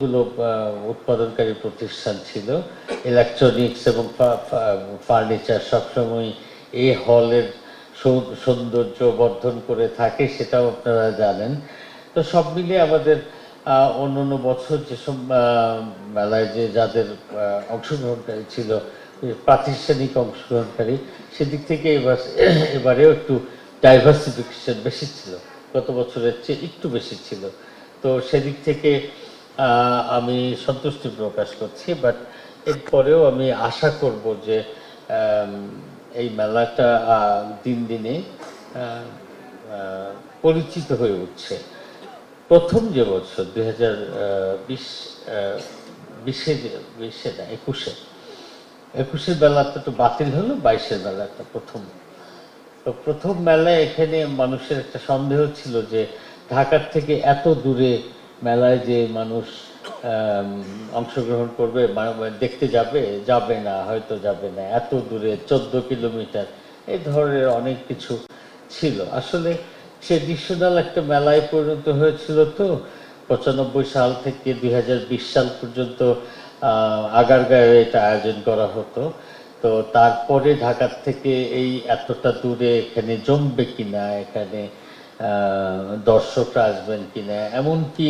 গুলো উৎপাদনকারী প্রতিষ্ঠান ছিল। ইলেকট্রনিক্স এবং ফার্নিচার সবসময় এই হলের সৌন্দর্য বর্ধন করে থাকে সেটাও আপনারা জানেন। তো সব মিলিয়ে আমাদের আহ, অন্যান্য বছর যেসব মেলায় যে যাদের অংশগ্রহণকারী ছিল প্রাতিষ্ঠানিক অংশগ্রহণকারী সেদিক থেকে এবার এবারেও একটু ডাইভার্সিফিকেশন বেশি ছিল। গত বছরের চেয়ে একটু বেশি ছিল। তো সেদিক থেকে আমি সন্তুষ্টি প্রকাশ করছি বাট এরপরেও আমি আশা করব যে এই মেলাটা দিন দিনে পরিচিত হয়ে উঠছে। প্রথম যে বছর, দুই হাজার বিশ বিশে বিশে না, একুশে, একুশের মেলাটা তো বাতিল হলো, বাইশের মেলাটা প্রথম। তো প্রথম মেলায় এখানে মানুষের একটা সন্দেহ ছিল যে ঢাকার থেকে এত দূরে মেলায় যে মানুষ অংশগ্রহণ করবে দেখতে যাবে যাবে না, হয়তো যাবে না, এত দূরে, চোদ্দ কিলোমিটার, এই ধরনের অনেক কিছু ছিল। আসলে ট্রেডিশনাল একটা মেলায় পরিণত হয়েছিল তো, পঁচানব্বই সাল থেকে দু হাজার বিশ সাল পর্যন্ত আগারগাঁয়ে এটা আয়োজন করা হতো। তো তারপরে ঢাকার থেকে এই এতটা দূরে এখানে জমবে কিনা, এখানে দর্শকরা আসবেন কিনা। এমনকি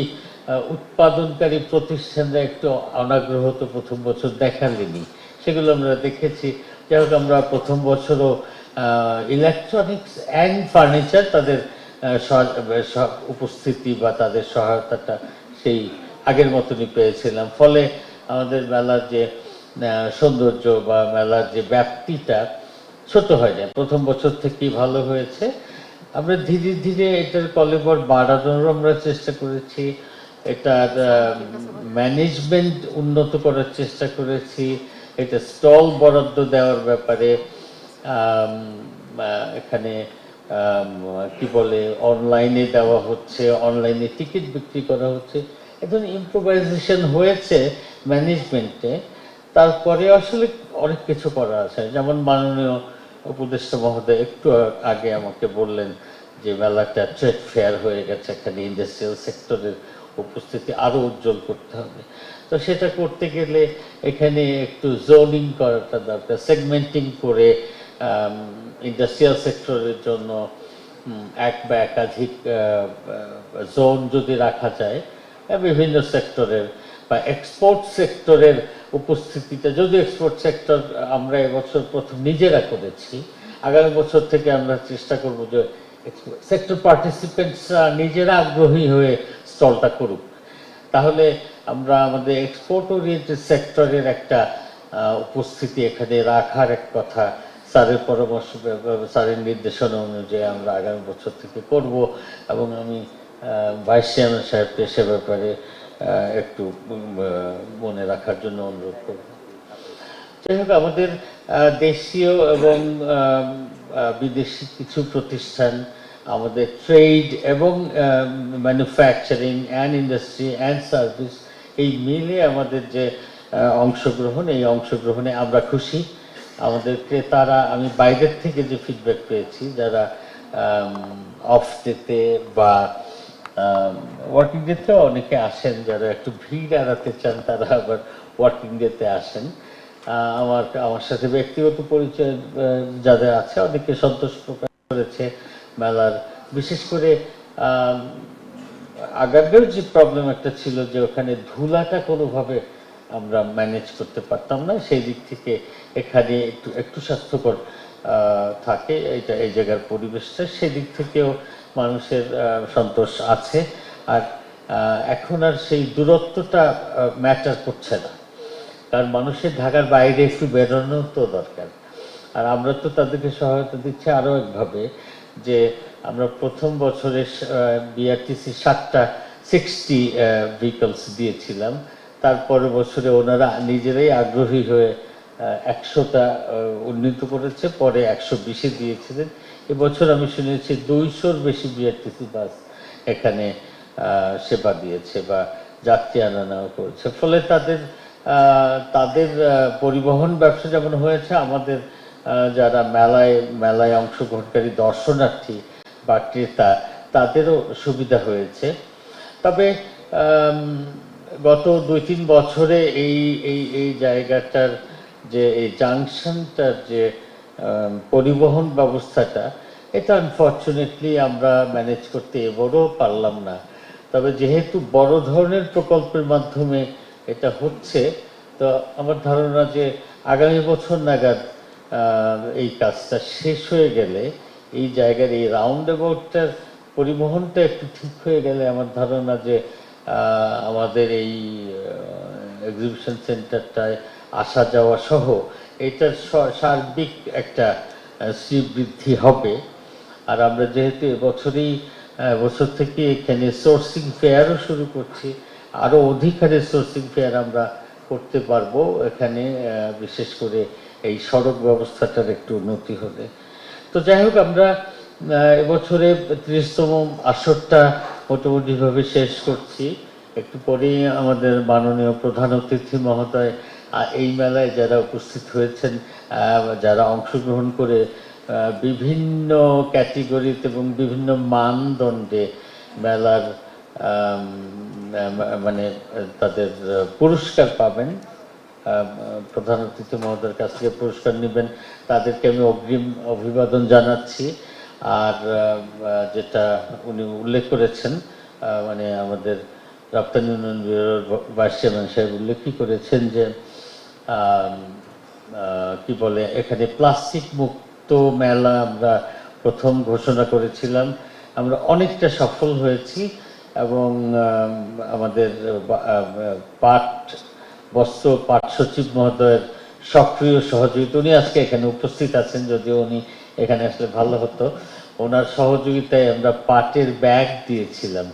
উৎপাদনকারী প্রতিষ্ঠানরা একটু অনাগ্রহ তো প্রথম বছর দেখালেনি সেগুলো আমরা দেখেছি। যাই হোক, আমরা প্রথম বছরও ইলেকট্রনিক্স অ্যান্ড ফার্নিচার তাদের উপস্থিতি বা তাদের সহায়তাটা সেই আগের মতনই পেয়েছিলাম। ফলে আমাদের মেলার যে সৌন্দর্য বা মেলার যে ব্যাপ্তিটা ছোট হয় না প্রথম বছর থেকেই ভালো হয়েছে। আমরা ধীরে ধীরে এটার কলেবর বাড়ানোর আমরা চেষ্টা করেছি, এটার ম্যানেজমেন্ট উন্নত করার চেষ্টা করেছি, এটা স্টল বরাদ্দ দেওয়ার ব্যাপারে এখানে কি বলে অনলাইনে দেওয়া হচ্ছে অনলাইনে টিকিট বিক্রি করা হচ্ছে। এখন ইম্প্রোভাইজেশন হয়েছে ম্যানেজমেন্টে তারপরে আসলে অনেক কিছু করা আছে। যেমন মাননীয় উপদেষ্টা মহোদয়, একটু আগে আমাকে বললেন যে মেলাটা ট্রেড ফেয়ার হয়ে গেছে এখানে ইন্ডাস্ট্রিয়াল সেক্টরের উপস্থিতি আরও উজ্জ্বল করতে হবে। তো সেটা করতে গেলে এখানে একটু জোনিং করাটা দরকার সেগমেন্টিং করে ইন্ডাস্ট্রিয়াল সেক্টরের জন্য এক বা একাধিক জোন যদি রাখা যায় বিভিন্ন সেক্টরের বা এক্সপোর্ট সেক্টরের উপস্থিতিটা যদি এক্সপোর্ট সেক্টর আমরা এবছর প্রথম নিজেরা করেছি, আগামী বছর থেকে আমরা চেষ্টা করব যে সেক্টর পার্টিসিপেন্টসরা নিজেরা আগ্রহী হয়ে স্টলটা করুক। তাহলে আমরা আমাদের এক্সপোর্ট ওরিয়েন্টেড সেক্টরের একটা উপস্থিতি এখানে রাখার এক কথা, স্যারের পরামর্শ, স্যারের নির্দেশনা অনুযায়ী আমরা আগামী বছর থেকে করব এবং আমি ভাইস চেয়ারম্যান সাহেবকে সে ব্যাপারে একটু মনে রাখার জন্য অনুরোধ করব। যাই হোক, আমাদের দেশীয় এবং বিদেশি কিছু প্রতিষ্ঠান, আমাদের ট্রেড এবং manufacturing and industry and service, এই মিলে আমাদের যে অংশগ্রহণ, এই অংশগ্রহণে আমরা খুশি। আমাদের ক্রেতারা, আমি বাইরের থেকে যে ফিডব্যাক পেয়েছি, যারা অফ ডেতে বা ওয়ার্কিং ডেতে অনেকে আসেন যারা একটু ভিড় এড়াতে চান তারা আবার ওয়ার্কিং ডেতে আসেন। আমার আমার সাথে ব্যক্তিগত পরিচয় যাদের আছে অনেকে সন্তোষ প্রকাশ করেছে মেলার। বিশেষ করে আম, আগামীও যে প্রবলেম একটা ছিল যে ওখানে ধুলাটা কোনোভাবে আমরা ম্যানেজ করতে পারতাম না সেই দিক থেকে এখানে একটু একটু স্বাস্থ্যকর থাকে। এটা এই জায়গার পরিবেশটা। সেদিক থেকেও মানুষের সন্তোষ আছে। আর এখন আর সেই দূরত্বটা ম্যাটার করছে না। কারণ মানুষের ঢাকার বাইরে একটু বেরোনো তো দরকার। আর আমরা তো তাদেরকে সহায়তা দিচ্ছি আরও একভাবে যে আমরা প্রথম বছরে বিআরটিসি সাতটা সিক্সটি ভেহিকলস দিয়েছিলাম। তারপরে বছরে ওনারা নিজেরাই আগ্রহী হয়ে একশোটা উন্নীত করেছে, পরে একশো বিশে দিয়েছিলেন। এবছর আমি শুনেছি দুইশোর বেশি বিআরটিসি বাস এখানে সেবা দিয়েছে বা যাত্রী আনা নেওয়া করেছে। ফলে তাদের তাদের পরিবহন ব্যবসা যেমন হয়েছে, আমাদের যারা মেলায় মেলায় অংশগ্রহণকারী, দর্শনার্থী বা ক্রেতা, তাদেরও সুবিধা হয়েছে। তবে গত দুই তিন বছরে এই এই এই জায়গাটার যে, এই জাংশনটার যে পরিবহন ব্যবস্থাটা, এটা আনফর্চুনেটলি আমরা ম্যানেজ করতে এবারও পারলাম না। তবে যেহেতু বড় ধরনের প্রকল্পের মাধ্যমে এটা হচ্ছে, তো আমার ধারণা যে আগামী বছর নাগাদ এই কাজটা শেষ হয়ে গেলে, এই জায়গার এই রাউন্ড অ্যাবাউটটার পরিবহনটা একটু ঠিক হয়ে গেলে আমার ধারণা যে আমাদের এই এক্সিবিশন সেন্টারটায় আসা যাওয়া সহ এটার সার্বিক একটা শ্রীবৃদ্ধি হবে। আর আমরা যেহেতু এবছরই বছর থেকে এখানে সোর্সিং ফেয়ারও শুরু করছি আরও অধিক সোর্সিং ফেয়ার আমরা করতে পারব এখানে বিশেষ করে এই সড়ক ব্যবস্থাটার একটু উন্নতি হলে। তো যাই হোক, আমরা এবছরে ত্রিশতম আসরটা মোটামুটিভাবে শেষ করছি। একটু পরেই আমাদের মাননীয় প্রধান অতিথি মহোদয় এই মেলায় যারা উপস্থিত হয়েছেন যারা অংশগ্রহণ করে বিভিন্ন ক্যাটেগরিতে এবং বিভিন্ন মানদণ্ডে মেলার মানে তাদের পুরস্কার পাবেন প্রধান অতিথি মহোদয়ের কাছ থেকে পুরস্কার নেবেন। তাদেরকে আমি অগ্রিম অভিবাদন জানাচ্ছি। আর যেটা উনি উল্লেখ করেছেন মানে আমাদের রপ্তানি উন্নয়ন ব্যুরোর ভাইস চেয়ারম্যান সাহেব উল্লেখই করেছেন যে কি বলে, এখানে প্লাস্টিক মুক্ত মেলা আমরা প্রথম ঘোষণা করেছিলাম। আমরা অনেকটা সফল হয়েছি এবং আমাদের পাট, বস্ত্র পাট সচিব মহোদয়ের সক্রিয় সহযোগিতা, উনি আজকে এখানে উপস্থিত আছেন যদিও উনি এখানে আসলে ভালো হতো। ওনার সহযোগিতায় আমরা পাটের ব্যাগ দিয়েছিলাম।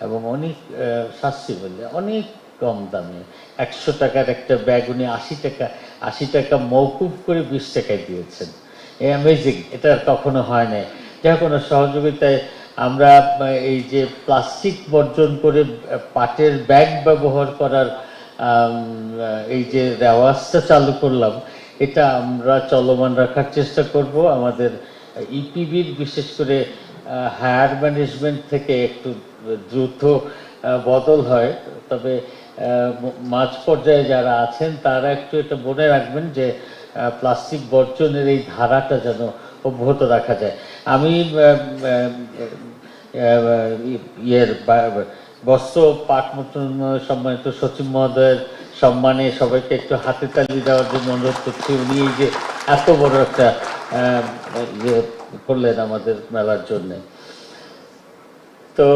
এবং অনেক আহ, সাশ্রয়ী বললে অনেক কম দামে। একশো টাকার একটা ব্যাগ উনি আশি টাকা আশি টাকা মৌকুব করে বিশ টাকায় দিয়েছেন। এই অ্যামেজিং এটা আর কখনো হয় নাই। হোক ওনার সহযোগিতায় আমরা এই যে প্লাস্টিক বর্জন করে পাটের ব্যাগ ব্যবহার করার এই যে রেওয়াজটা চালু করলাম এটা আমরা চলমান রাখার চেষ্টা করব। আমাদের ইপিবির বিশেষ করে হায়ার ম্যানেজমেন্ট থেকে একটু দ্রুত বদল হয়। তবে মাঝ পর্যায়ে যারা আছেন, তারা একটু এটা মনে রাখবেন যে প্লাস্টিক বর্জনের এই ধারাটা যেন অব্যাহত রাখা যায়। আমি ইয়ের বস্ত্র পাট সম্মানিত সচিব মহোদয়ের সম্মানে সবাইকে একটু হাতে তালি দেওয়ার জন্য অনুরোধ করছি। উনি এই যে এত বড় একটা ইয়ে করলেন আমাদের মেলার জন্যে। তো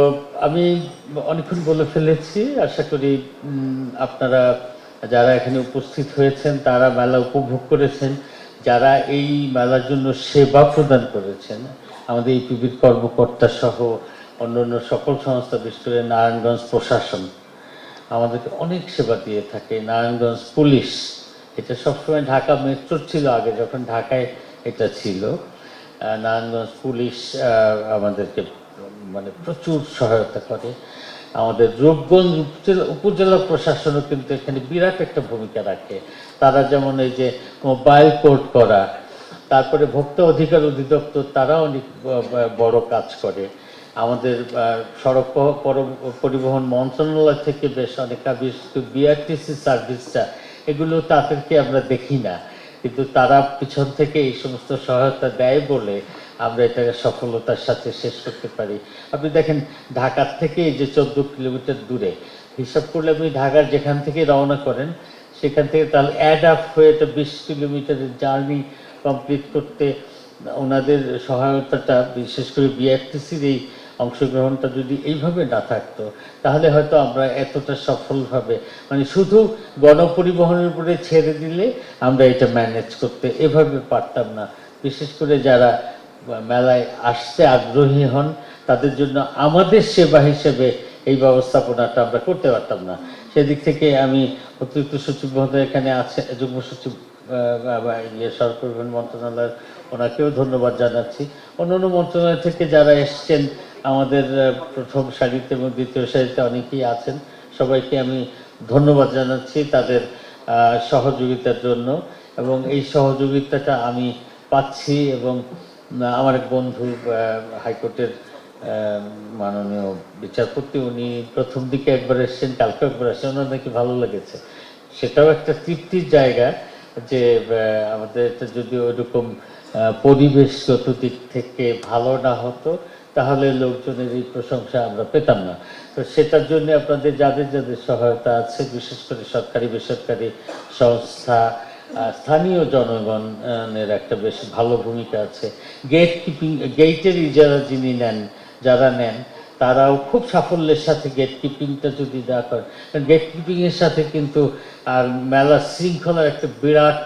আমি অনেকক্ষণ বলে ফেলেছি, আশা করি আপনারা যারা এখানে উপস্থিত হয়েছেন, তারা মেলা উপভোগ করেছেন, যারা এই মেলার জন্য সেবা প্রদান করেছেন, আমাদের ইপিবির কর্মকর্তা সহ অন্যান্য সকল সংস্থা, বিশেষ করে নারায়ণগঞ্জ প্রশাসন, আমাদেরকে অনেক সেবা দিয়ে থাকে। নারায়ণগঞ্জ পুলিশ এটা সবসময় ঢাকা মেট্রো ছিল আগে, যখন ঢাকায় এটা ছিল। নারায়ণগঞ্জ পুলিশ আমাদেরকে মানে প্রচুর সহায়তা করে। আমাদের রূপগঞ্জ উপজেলা উপজেলা প্রশাসনও কিন্তু এখানে বিরাট একটা ভূমিকা রাখে। তারা যেমন এই যে মোবাইল কোর্ট করা, তারপরে ভোক্তা অধিকার অধিদপ্তর তারা অনেক বড় কাজ করে। আমাদের সড়ক পর- পরিবহন মন্ত্রণালয় থেকে বেশ অনেক বিআরটিসি সার্ভিসটা এগুলো তাদেরকে আমরা দেখি না। কিন্তু তারা পিছন থেকে এই সমস্ত সহায়তা দেয় বলে আমরা এটাকে সফলতার সাথে শেষ করতে পারি। আপনি দেখেন, ঢাকার থেকে এই যে চোদ্দ কিলোমিটার দূরে, হিসাব করলে আপনি ঢাকার যেখান থেকে রওনা করেন, সেখান থেকে তাহলে অ্যাড আপ হয়ে এটা বিশ কিলোমিটারের জার্নি কমপ্লিট করতে ওনাদের সহায়তাটা, বিশেষ করে বিআরটিসির এই অংশগ্রহণটা যদি এইভাবে না থাকতো, তাহলে হয়তো আমরা এতটা সফলভাবে মানে শুধু গণপরিবহনের উপরে ছেড়ে দিলে আমরা এটা ম্যানেজ করতে এভাবে পারতাম না। বিশেষ করে যারা মেলায় আসতে আগ্রহী হন, তাদের জন্য আমাদের সেবা হিসেবে এই ব্যবস্থাপনাটা আমরা করতে পারতাম না। সেদিক থেকে আমি অতিরিক্ত সচিব মহোদয় এখানে আছে, যুগ্ম সচিব ইয়ে পরিবহন মন্ত্রণালয়ের, ওনাকেও ধন্যবাদ জানাচ্ছি। অন্য অন্য মন্ত্রণালয় থেকে যারা এসছেন আমাদের প্রথম সারিতে এবং দ্বিতীয় সারিতে অনেকেই আছেন। সবাইকে আমি ধন্যবাদ জানাচ্ছি তাদের সহযোগিতার জন্য। এবং এই সহযোগিতাটা আমি পাচ্ছি এবং আমার এক বন্ধু হাইকোর্টের মাননীয় বিচারপতি, উনি প্রথম দিকে একবার এসেছেন কালকে একবার এসেছেন ওনার নাকি ভালো লেগেছে। সেটাও একটা তৃপ্তির জায়গা যে আমাদের যদি ওইরকম পরিবেশগত দিক থেকে ভালো না হতো তাহলে লোকজনের এই প্রশংসা আমরা পেতাম না। তো সেটার জন্য আপনাদের যাদের যাদের সহায়তা আছে, বিশেষ করে সরকারি, বেসরকারি সংস্থা স্থানীয় জনগণের একটা বেশ ভালো ভূমিকা আছে। গেট কিপিং গেটের ইজারা যিনি নেন, যারা নেন, তারাও খুব সাফল্যের সাথে গেট কিপিংটা যদি না করেন গেট কিপিংয়ের সাথে কিন্তু আর মেলা শৃঙ্খলার একটা বিরাট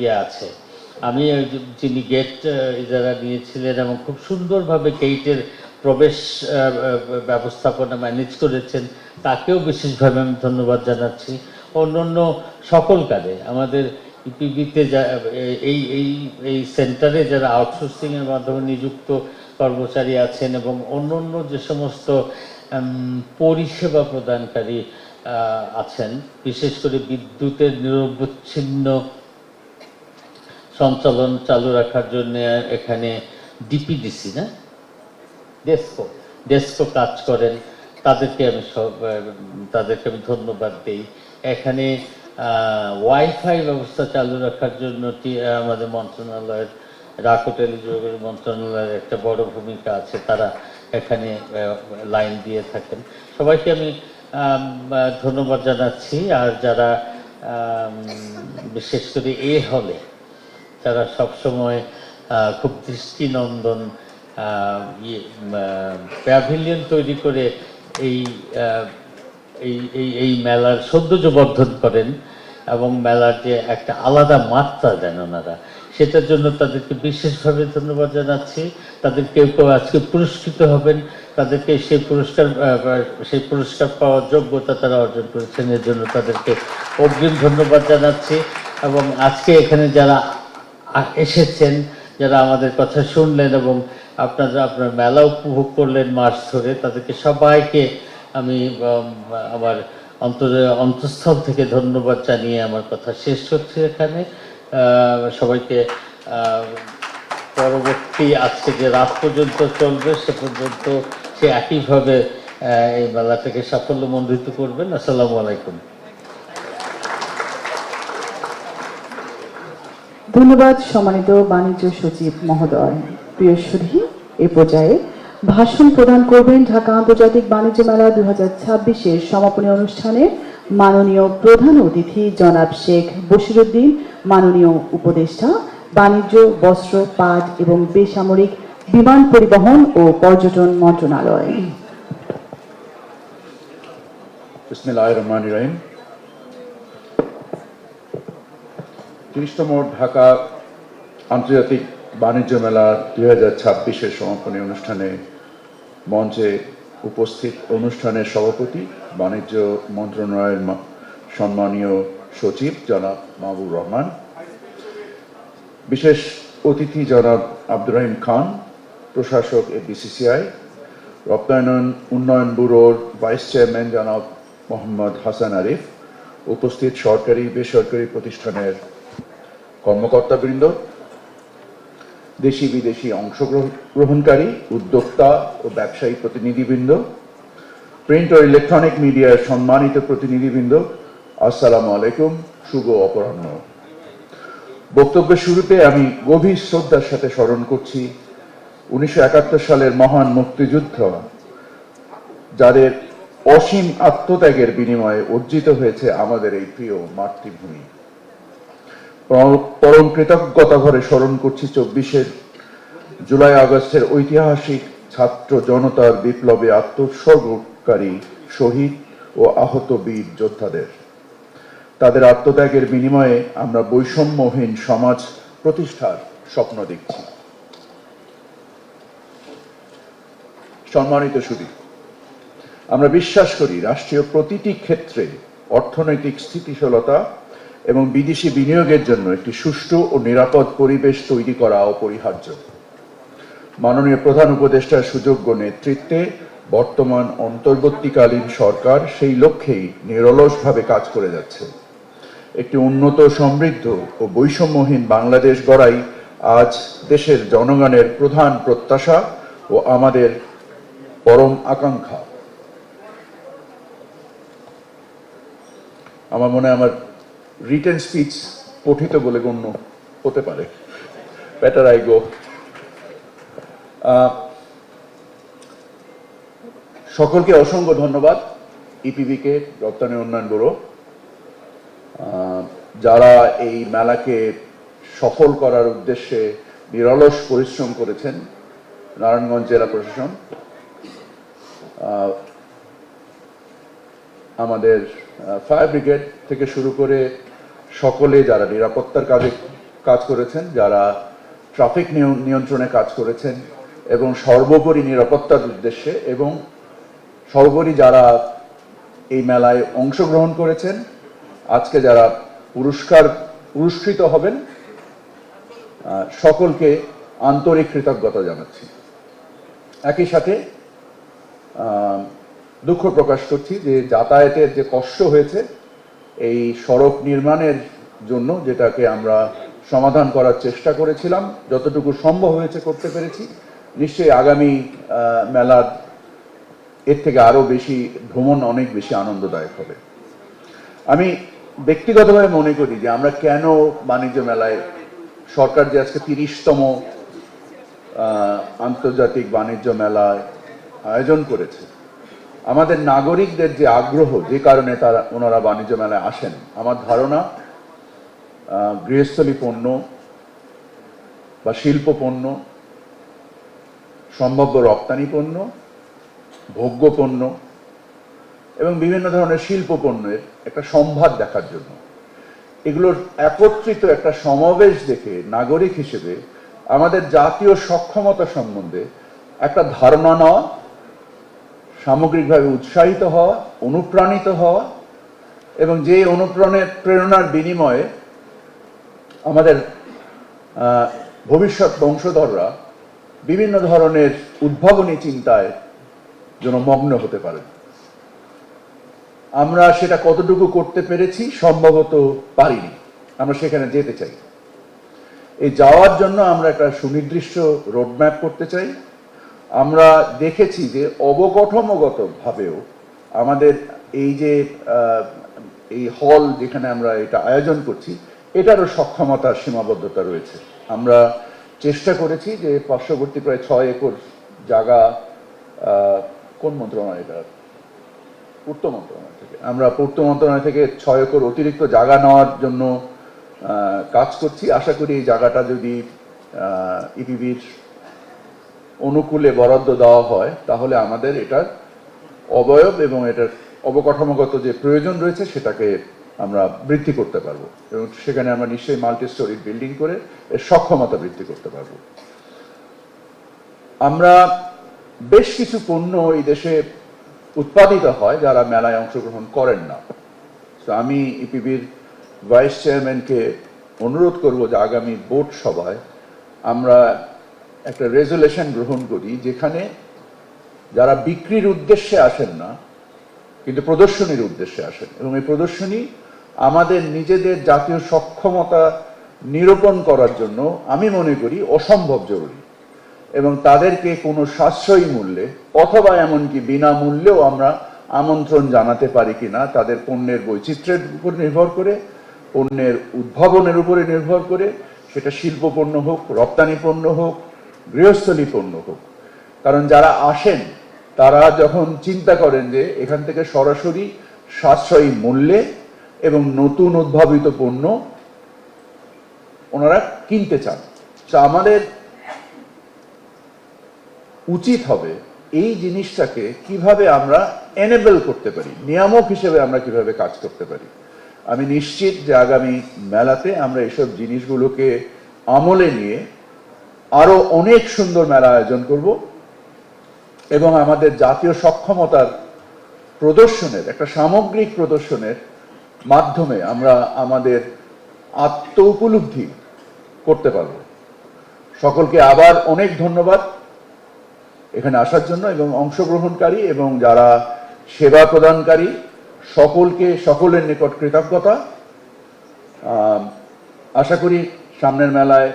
ইয়ে আছে। আমি যিনি গেট ইজারা নিয়েছিলেন এবং খুব সুন্দরভাবে গেটের প্রবেশ ব্যবস্থাপনা ম্যানেজ করেছেন, তাকেও বিশেষভাবে আমি ধন্যবাদ জানাচ্ছি। অন্যান্য সকল কাজে আমাদের ইপিবিতে যা, এই এই এই সেন্টারে যারা আউটসোর্সিংয়ের মাধ্যমে নিযুক্ত কর্মচারী আছেন এবং অন্যান্য যে সমস্ত পরিষেবা প্রদানকারী আছেন, বিশেষ করে বিদ্যুতের নিরবচ্ছিন্ন সঞ্চালন চালু রাখার জন্য এখানে ডিপিডিসি না? ডেস্কো ডেস্কো কাজ করেন। তাদেরকে আমি সব তাদেরকে আমি ধন্যবাদ দিই। এখানে ওয়াইফাই ব্যবস্থা চালু রাখার জন্য টি- আমাদের মন্ত্রণালয়ের ডাকো টেলিযোগাযোগ মন্ত্রণালয়ের একটা বড় ভূমিকা আছে। তারা এখানে লাইন দিয়ে থাকেন। সবাইকে আমি ধন্যবাদ জানাচ্ছি। আর যারা বিশেষ করে এ হলে তারা সবসময় খুব দৃষ্টিনন্দন আহ, ইয়ে প্যাভিলিয়ন তৈরি করে এই এই এই মেলার সৌন্দর্যবর্ধন করেন এবং মেলার যে একটা আলাদা মাত্রা দেন ওনারা। সেটার জন্য তাদেরকে বিশেষভাবে ধন্যবাদ জানাচ্ছি। তাদের কেউ কেউ আজকে পুরস্কৃত হবেন। তাদেরকে সেই পুরস্কার সেই পুরস্কার পাওয়ার যোগ্যতা তারা অর্জন করেছেন। এর জন্য তাদেরকে অগ্রিম ধন্যবাদ জানাচ্ছি। এবং আজকে এখানে যারা এসেছেন, যারা আমাদের কথা শুনলেন এবং আপনারা আপনার মেলা উপভোগ করলেন মাস ধরে, তাদেরকে সবাইকে আমি আমার অন্তর, অন্তঃস্থল থেকে ধন্যবাদ জানিয়ে আমার কথা শেষ করছি এখানে। সবাইকে পরবর্তী আজকে যে রাত পর্যন্ত চলবে, সে পর্যন্ত সে একইভাবে এই মেলাটাকে সাফল্যমণ্ডিত করবেন। আসসালামু আলাইকুম। ধন্যবাদ, সম্মানিত বাণিজ্য সচিব মহোদয়। প্রিয় সুধী, এ পর্যায়ে ভাষণ প্রদান করবেন ঢাকা আন্তর্জাতিক বাণিজ্য মেলা দু হাজার ছাব্বিশের সমাপনী অনুষ্ঠানে মাননীয় প্রধান অতিথি জনাব শেখ বশিরুদ্দিন, মাননীয় উপদেষ্টা, বাণিজ্য, বস্ত্র, পাট এবং বেসামরিক বিমান পরিবহন ও পর্যটন মন্ত্রণালয়। তিরিশতম ঢাকা আন্তর্জাতিক বাণিজ্য মেলা দুই হাজার ছাব্বিশের সমাপনী অনুষ্ঠানে মঞ্চে উপস্থিত অনুষ্ঠানের সভাপতি, বাণিজ্য মন্ত্রণালয়ের সম্মানীয় সচিব জনাব মাহবুব রহমান, বিশেষ অতিথি জনাব আব্দুর রহিম খান, প্রশাসক এ বিসিসিআই রপ্তায়ন উন্নয়ন ব্যুরোর ভাইস চেয়ারম্যান জনাব মোহাম্মদ হাসান আরিফ, উপস্থিত সরকারি বেসরকারি প্রতিষ্ঠানের কর্মকর্তাবৃন্দ দেশি বিদেশি অংশগ্রহণকারী, উদ্যোক্তা ও ব্যবসায়ী প্রতিনিধিবৃন্দ, প্রিন্ট ও ইলেকট্রনিক মিডিয়ার সম্মানিত প্রতিনিধিবৃন্দ, আসসালামু আলাইকুম, শুভ অপরাহ্ন। বক্তব্যের শুরুতে আমি গভীর শ্রদ্ধার সাথে স্মরণ করছি উনিশশো একাত্তর সালের মহান মুক্তিযুদ্ধ, যাদের অসীম আত্মত্যাগের বিনিময়ে অর্জিত হয়েছে আমাদের এই প্রিয় মাতৃভূমি। পরম কৃতজ্ঞতা ভরে স্মরণ করছি চব্বিশের জুলাই আগস্টের ঐতিহাসিক ছাত্র জনতার বিপ্লবে আত্মোৎসর্গকারী শহীদ ও আহত বীর যোদ্ধাদের। তাদের আত্মত্যাগের বিনিময়ে আমরা বৈষম্যহীন সমাজ প্রতিষ্ঠার স্বপ্ন দেখছি। সম্মানিত সুদী আমরা বিশ্বাস করি রাষ্ট্রীয় প্রতিটি ক্ষেত্রে অর্থনৈতিক স্থিতিশীলতা এবং বিদেশি বিনিয়োগের জন্য একটি সুষ্ঠু ও নিরাপদ পরিবেশ তৈরি করা অপরিহার্য। মাননীয় প্রধান উপদেষ্টার সুযোগ্য নেতৃত্বে বর্তমান অন্তর্বর্তীকালীন সরকার সেই লক্ষ্যেই নিরলসভাবে কাজ করে যাচ্ছে। একটি উন্নত, সমৃদ্ধ ও বৈষম্যহীন বাংলাদেশ গড়াই আজ দেশের জনগণের প্রধান প্রত্যাশা ও আমাদের পরম আকাঙ্ক্ষা। আমার মনে আমার রিটেন স্পিচ পঠিত বলে গণ্য হতে পারে। বেটার আই গো সকলকে অসংখ্য ধন্যবাদ ইপিবিকে রপ্তানি উন্নয়ন ব্যুরো। যারা এই মেলাকে সফল করার উদ্দেশ্যে নিরলস পরিশ্রম করেছেন, নারায়ণগঞ্জ জেলা প্রশাসন আমাদের ফায়ার ব্রিগেড থেকে শুরু করে সকলে যারা নিরাপত্তার কাজে কাজ করেছেন, যারা ট্রাফিক নিয়- নিয়ন্ত্রণে কাজ করেছেন এবং সর্বোপরি নিরাপত্তার উদ্দেশ্যে এবং সর্বোপরি যারা এই মেলায় অংশগ্রহণ করেছেন, আজকে যারা পুরস্কার, পুরস্কৃত হবেন সকলকে আন্তরিক কৃতজ্ঞতা জানাচ্ছি। একই সাথে দুঃখ প্রকাশ করছি যে যাতায়াতের যে কষ্ট হয়েছে এই সড়ক নির্মাণের জন্য যেটাকে আমরা সমাধান করার চেষ্টা করেছিলাম, যতটুকু সম্ভব হয়েছে করতে পেরেছি। নিশ্চয়ই আগামী মেলার এর থেকে আরও বেশি ভ্রমণ অনেক বেশি আনন্দদায়ক হবে। আমি ব্যক্তিগতভাবে মনে করি যে আমরা কেন বাণিজ্য মেলায়, সরকার যে আজকে তিরিশতম আন্তর্জাতিক বাণিজ্য মেলায় আয়োজন করেছে আমাদের নাগরিকদের যে আগ্রহ, যে কারণে তারা ওনারা বাণিজ্য মেলায় আসেন, আমার ধারণা গৃহস্থলী পণ্য বা শিল্প পণ্য, সম্ভাব্য রপ্তানি পণ্য, ভোগ্য পণ্য এবং বিভিন্ন ধরনের শিল্প পণ্যের একটা সম্ভার দেখার জন্য। এগুলোর একত্রিত একটা সমাবেশ দেখে নাগরিক হিসেবে আমাদের জাতীয় সক্ষমতা সম্বন্ধে একটা ধারণা নেওয়া সামগ্রিকভাবে উৎসাহিত হওয়া, অনুপ্রাণিত হওয়া এবং যে অনুপ্রাণের প্রেরণার বিনিময়ে আমাদের ভবিষ্যৎ বংশধররা বিভিন্ন ধরনের উদ্ভাবনী চিন্তায় যেন মগ্ন হতে পারে আমরা সেটা কতটুকু করতে পেরেছি সম্ভবত পারিনি। আমরা সেখানে যেতে চাই। এই যাওয়ার জন্য আমরা একটা সুনির্দিষ্ট রোডম্যাপ করতে চাই। আমরা দেখেছি যে অবকাঠামোগত ভাবেও আমাদের এই যে এই হল যেখানে আমরা এটা আয়োজন করছি, এটারও সক্ষমতার সীমাবদ্ধতা রয়েছে। আমরা চেষ্টা করেছি যে পার্শ্ববর্তী প্রায় ছয় একর জায়গা কোন মন্ত্রণালয় এটা? পূর্ত মন্ত্রণালয় থেকে। আমরা পূর্ত মন্ত্রণালয় থেকে ছয় একর অতিরিক্ত জায়গা নেওয়ার জন্য কাজ করছি। আশা করি এই জায়গাটা যদি ইপিবির অনুকূলে বরাদ্দ দেওয়া হয়, তাহলে আমাদের এটার অবয়ব এবং এটার অবকাঠামোগত যে প্রয়োজন রয়েছে সেটাকে আমরা বৃদ্ধি করতে পারব। এবং সেখানে আমরা নিশ্চয়ই মাল্টি স্টোরি বিল্ডিং করে এর সক্ষমতা বৃদ্ধি করতে পারব। আমরা বেশ কিছু পণ্য এই দেশে উৎপাদিত হয় যারা মেলায় অংশগ্রহণ করেন না। তো আমি ইপিবির ভাইস চেয়ারম্যানকে অনুরোধ করব যে আগামী বোর্ড সভায় আমরা একটা রেজুলেশন গ্রহণ করি যেখানে যারা বিক্রির উদ্দেশ্যে আসেন না, কিন্তু প্রদর্শনীর উদ্দেশ্যে আসেন। এবং এই প্রদর্শনী আমাদের নিজেদের জাতীয় সক্ষমতা নিরূপণ করার জন্য আমি মনে করি অসম্ভব জরুরি। এবং তাদেরকে কোনো সাশ্রয়ী মূল্যে অথবা এমনকি বিনামূল্যেও আমরা আমন্ত্রণ জানাতে পারি কিনা, তাদের পণ্যের বৈচিত্র্যের উপর নির্ভর করে, পণ্যের উদ্ভাবনের উপরে নির্ভর করে, সেটা শিল্প পণ্য হোক, রপ্তানি পণ্য হোক গৃহস্থলী পণ্য হোক। কারণ যারা আসেন, তারা যখন চিন্তা করেন যে এখান থেকে সরাসরি সাশ্রয়ী মূল্যে এবং নতুন উদ্ভাবিত পণ্য ওনারা কিনতে চান। তো আমাদের উচিত হবে এই জিনিসটাকে কীভাবে আমরা এনেবল করতে পারি, নিয়ামক হিসেবে আমরা কীভাবে কাজ করতে পারি। আমি নিশ্চিত যে আগামী মেলাতে আমরা এসব জিনিসগুলোকে আমলে নিয়ে আরও অনেক সুন্দর মেলা আয়োজন করব এবং আমাদের জাতীয় সক্ষমতার প্রদর্শনের, একটা সামগ্রিক প্রদর্শনের মাধ্যমে আমরা আমাদের আত্ম উপলব্ধি করতে পারব। সকলকে আবার অনেক ধন্যবাদ এখানে আসার জন্য এবং অংশগ্রহণকারী এবং যারা সেবা প্রদানকারী, সকলকে, সকলের নিকট কৃতজ্ঞতা। আশা করি সামনের মেলায়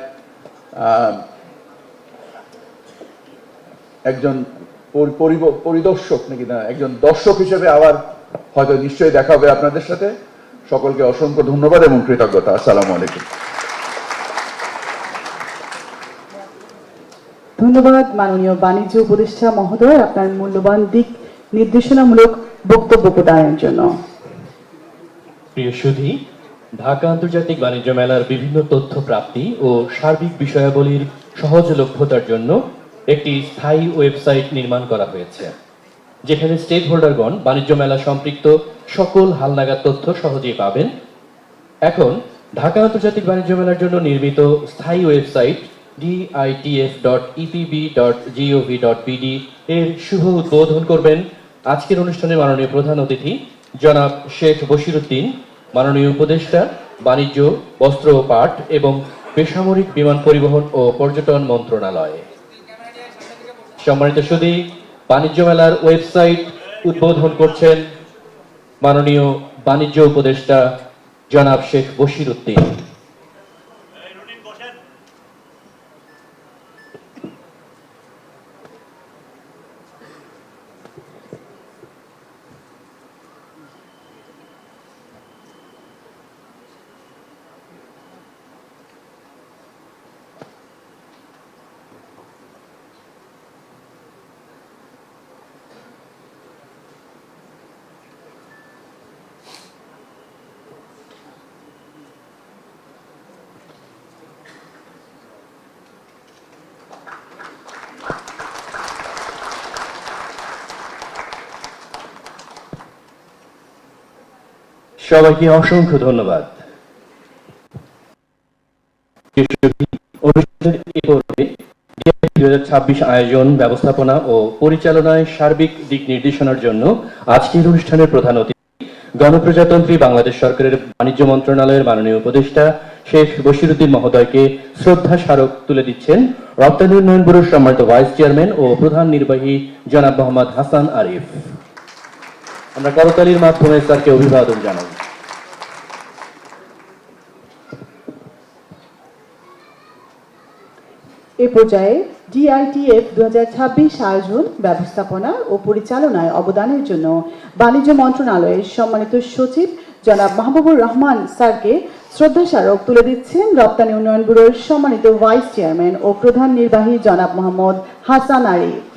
একজন পরিদর্শক নাকি না একজন দর্শক হিসেবে আবার হয়তো নিশ্চয়ই দেখা হবে আপনাদের সাথে। সকলকে অসংখ্য ধন্যবাদ এবং কৃতজ্ঞতা। আসসালামু আলাইকুম। ধন্যবাদ মাননীয় বাণিজ্য উপদেষ্টা মহোদয় আপনার মূল্যবান দিক নির্দেশনামূলক বক্তব্য প্রদানের জন্য। প্রিয় সুধী ঢাকা আন্তর্জাতিক বাণিজ্য মেলার বিভিন্ন তথ্য প্রাপ্তি ও সার্বিক বিষয়াবলীর সহজলভ্যতার জন্য একটি স্থায়ী ওয়েবসাইট নির্মাণ করা হয়েছে, যেখানে স্টেক হোল্ডারগণ বাণিজ্য মেলা সম্পৃক্ত সকল হালনাগাদ তথ্য সহজেই পাবেন। এখন, ঢাকা আন্তর্জাতিক বাণিজ্য মেলার জন্য নির্মিত স্থায়ী website DITF dot EPB dot GOV dot এর শুভ উদ্বোধন করবেন আজকের অনুষ্ঠানে মাননীয় প্রধান অতিথি জনাব শেখ বশিরুদ্দিন, মাননীয় উপদেষ্টা, বাণিজ্য, বস্ত্র ও পাট এবং বেসামরিক বিমান পরিবহন ও পর্যটন মন্ত্রণালয়। সম্মানিত সুদী বাণিজ্য মেলার ওয়েবসাইট উদ্বোধন করছেন মাননীয় বাণিজ্য উপদেষ্টা জনাব শেখ বশির উদ্দিন। সবাইকে অসংখ্য ধন্যবাদ। ছাব্বিশ আয়োজন, ব্যবস্থাপনা ও পরিচালনায় সার্বিক দিক নির্দেশনার জন্য আজকের অনুষ্ঠানের প্রধান অতিথি গণপ্রজাতন্ত্রী বাংলাদেশ সরকারের বাণিজ্য মন্ত্রণালয়ের মাননীয় উপদেষ্টা শেখ বশিরুদ্দিন মহোদয়কে শ্রদ্ধা স্মারক তুলে দিচ্ছেন রপ্তানি উন্নয়ন ব্যুরোর সম্মানিত ভাইস চেয়ারম্যান ও প্রধান নির্বাহী জনাব মোহাম্মদ হাসান আরিফ। আমরা করতালির মাধ্যমে স্যারকে অভিবাদন জানাই। এ পর্যায়ে ডিআইটিএফ দু আয়োজন, ব্যবস্থাপনা ও পরিচালনায় অবদানের জন্য বাণিজ্য মন্ত্রণালয়ের সম্মানিত সচিব জনাব মাহবুবুর রহমান স্যারকে শ্রদ্ধা স্মারক তুলে দিচ্ছেন রপ্তানি উন্নয়ন ব্যুরোর সম্মানিত ভাইস চেয়ারম্যান ও প্রধান নির্বাহী জনাব মোহাম্মদ হাসান আরিফ।